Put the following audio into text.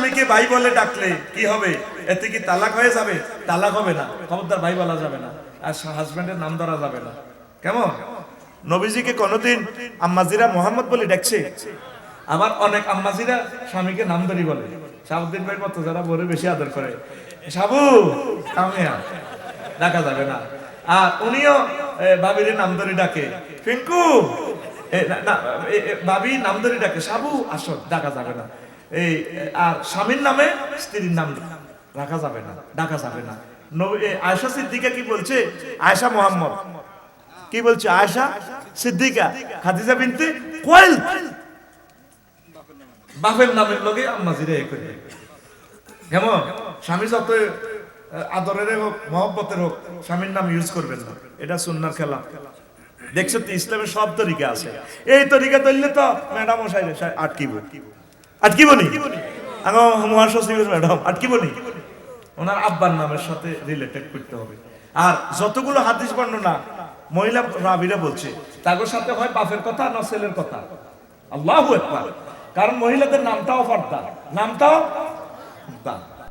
স্বামীকে ভাই বলে ডাকলে কি হবে? এতে কি তালাক হয়ে যাবে? তালাক হবে না। খবরদার ভাই বলা যাবে না। আর হাজবেন্ডের নাম ধরা যাবে না। কেমন? নবীজিকে কোনোদিন আম্মাজিরা মোহাম্মদ বলে ডাকছে? আবার অনেক আম্মাজিরা স্বামীকে নাম ধরি বলে। শাহাবুদ্দিন ভাই মতো যারা বলে বেশি আদর করে। সাবু কামিয়া ডাকা যাবে না। আর উনিও এ, ভাবির নাম ধরে ডাকে। ফিঙ্কু ভাবি নাম ধরে ডাকে। সাবু আসো ডাকা যাবে না। এই আর স্বামীর নামে স্ত্রীর নাম রাখা যাবে না, ডাকা যাবে না। আয়েশা সিদ্দিকা কি বলছে? আয়েশা মোহাম্মদ। কি বলছে আয়েশা? সিদ্দিকা, খাদিজা বিনতে কোয়েল। বাপের নামের লগে আম্মাজিরে এ করে। কেমন? স্বামী যত আদরের হোক, মহব্বতের হোক, স্বামীর নাম ইউজ করবেন না। এটা সুন্নার খেলা। দেখছ তো ইসলামের সব তরিকা আছে। এই তরিকা তৈলে তো ম্যাডাম আটকিব। আটকিব নি আগে ম্যাডাম, আটকিবনি? ওনার আব্বার নামের সাথে রিলেটেড করতে হবে। আর যতগুলো হাদিস বর্ণনা মহিলা রাবিরা বলছে তাদের সাথে হয় বাপের কথা না ছেলের কথা? আল্লাহ কারণ মহিলাদের নামটাও ফর্দা। নামটাও ফর্দা।